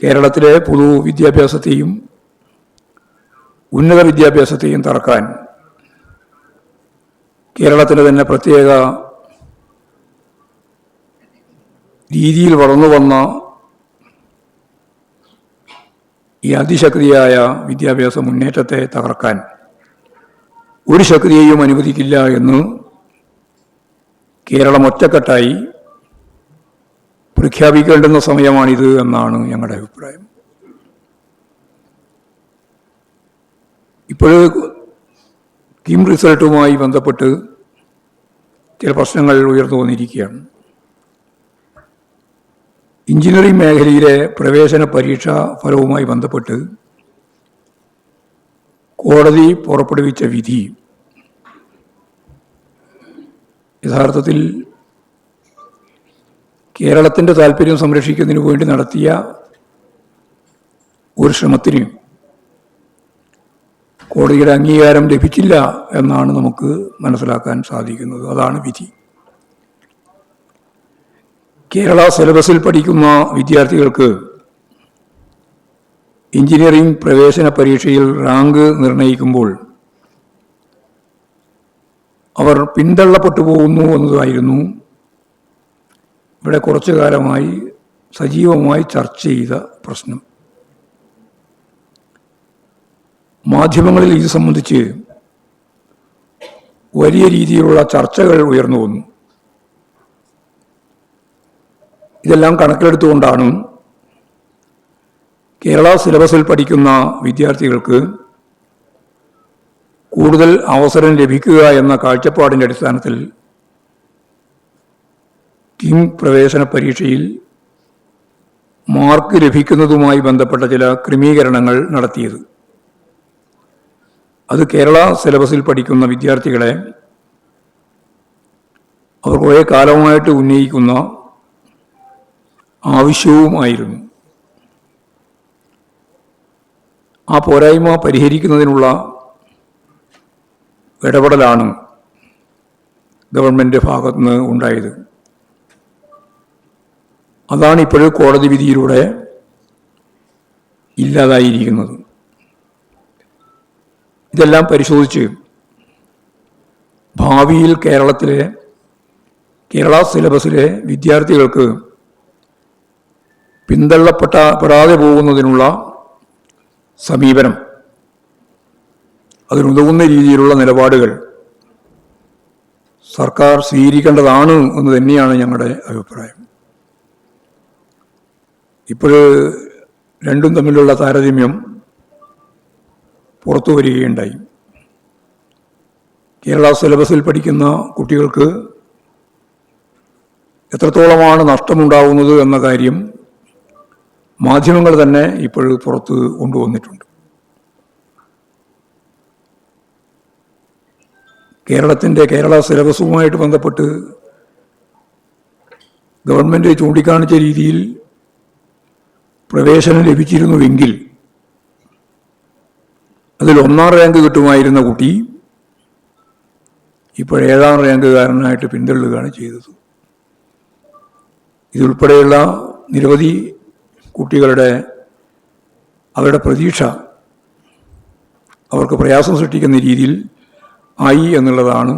കേരളത്തിലെ പൊതു വിദ്യാഭ്യാസത്തെയും ഉന്നത വിദ്യാഭ്യാസത്തെയും തറക്കാൻ കേരളത്തിന്റെ തന്നെ പ്രത്യേക രീതിയിൽ വളർന്നു വന്ന ഈ അതിശക്തിയായ വിദ്യാഭ്യാസ മുന്നേറ്റത്തെ തകർക്കാൻ ഒരു ശക്തിയെയും അനുവദിക്കില്ല എന്ന് കേരളം ഒറ്റക്കെട്ടായി പ്രഖ്യാപിക്കേണ്ടുന്ന സമയമാണിത് എന്നാണ് ഞങ്ങളുടെ അഭിപ്രായം. ഇപ്പോൾ കിം റിസൾട്ടുമായി ബന്ധപ്പെട്ട് ചില പ്രശ്നങ്ങൾ ഉയർന്നു വന്നിരിക്കുകയാണ്. എഞ്ചിനീയറിംഗ് മേഖലയിലെ പ്രവേശന പരീക്ഷാ ഫലവുമായി ബന്ധപ്പെട്ട് കോടതി പുറപ്പെടുവിച്ച വിധി യഥാർത്ഥത്തിൽ കേരളത്തിന്റെ താല്പര്യം സംരക്ഷിക്കുന്നതിന് വേണ്ടി നടത്തിയ ഒരു ശ്രമത്തിന് കോടതിയുടെ അംഗീകാരം ലഭിച്ചില്ല എന്നാണ് നമുക്ക് മനസ്സിലാക്കാൻ സാധിക്കുന്നത്. അതാണ് വിധി. കേരള സിലബസിൽ പഠിക്കുന്ന വിദ്യാർത്ഥികൾക്ക് എഞ്ചിനീയറിംഗ് പ്രവേശന പരീക്ഷയിൽ റാങ്ക് നിർണയിക്കുമ്പോൾ അവർ പിന്തള്ളപ്പെട്ടു പോകുന്നു എന്നതായിരുന്നു ഇവിടെ കുറച്ചു കാലമായി സജീവമായി ചർച്ച ചെയ്ത പ്രശ്നം. മാധ്യമങ്ങളിൽ ഇത് സംബന്ധിച്ച് വലിയ രീതിയിലുള്ള ചർച്ചകൾ ഉയർന്നു വന്നു. ഇതെല്ലാം കണക്കിലെടുത്തുകൊണ്ടാണ് കേരള സിലബസിൽ പഠിക്കുന്ന വിദ്യാർത്ഥികൾക്ക് കൂടുതൽ അവസരം ലഭിക്കുക എന്ന കാഴ്ചപ്പാടിന്റെ അടിസ്ഥാനത്തിൽ കിം പ്രവേശന പരീക്ഷയിൽ മാർക്ക് ലഭിക്കുന്നതുമായി ബന്ധപ്പെട്ട ചില ക്രമീകരണങ്ങൾ നടത്തിയത്. അത് കേരള സിലബസിൽ പഠിക്കുന്ന വിദ്യാർത്ഥികളെ അവർ കുറേ കാലമായിട്ട് ഉന്നയിക്കുന്ന ആവശ്യവുമായിരുന്നു. ആ പോരായ്മ പരിഹരിക്കുന്നതിനുള്ള ഇടപെടലാണ് ഗവൺമെന്റ് ഭാഗത്തുനിന്ന് ഉണ്ടായത്. അതാണ് ഇപ്പോഴും കോടതി വിധിയിലൂടെ ഇല്ലാതായിരിക്കുന്നത്. ഇതെല്ലാം പരിശോധിച്ച് ഭാവിയിൽ കേരളത്തിലെ കേരള സിലബസിലെ വിദ്യാർത്ഥികൾക്ക് പിന്തള്ളപ്പെട്ട പെടാതെ പോകുന്നതിനുള്ള സമീപനം അതിനുതകുന്ന രീതിയിലുള്ള നിലപാടുകൾ സർക്കാർ സ്വീകരിക്കേണ്ടതാണ് എന്ന് തന്നെയാണ് ഞങ്ങളുടെ അഭിപ്രായം. ഇപ്പോൾ രണ്ടും തമ്മിലുള്ള താരതമ്യം പുറത്തു വരികയുണ്ടായി. കേരള സിലബസിൽ പഠിക്കുന്ന കുട്ടികൾക്ക് എത്രത്തോളമാണ് നഷ്ടമുണ്ടാകുന്നത് എന്ന കാര്യം മാധ്യമങ്ങൾ തന്നെ ഇപ്പോൾ പുറത്ത് കൊണ്ടുവന്നിട്ടുണ്ട്. കേരളത്തിന്റെ കേരള സിലബസുമായിട്ട് ബന്ധപ്പെട്ട് ഗവൺമെന്റ് ചൂണ്ടിക്കാണിച്ച രീതിയിൽ പ്രവേശനം ലഭിച്ചിരുന്നുവെങ്കിൽ അതിൽ ഒന്നാം റാങ്ക് കിട്ടുമായിരുന്ന കുട്ടി ഇപ്പോൾ ഏഴാം റാങ്കുകാരനായിട്ട് പിന്തള്ളുകയാണ് ചെയ്തത്. ഇതുൾപ്പെടെയുള്ള നിരവധി കുട്ടികളുടെ അവരുടെ പ്രതീക്ഷ അവർക്ക് പ്രയാസം സൃഷ്ടിക്കുന്ന രീതിയിൽ ആയി എന്നുള്ളതാണ്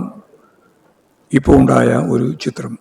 ഇപ്പോൾ ഉണ്ടായ ഒരു ചിത്രം.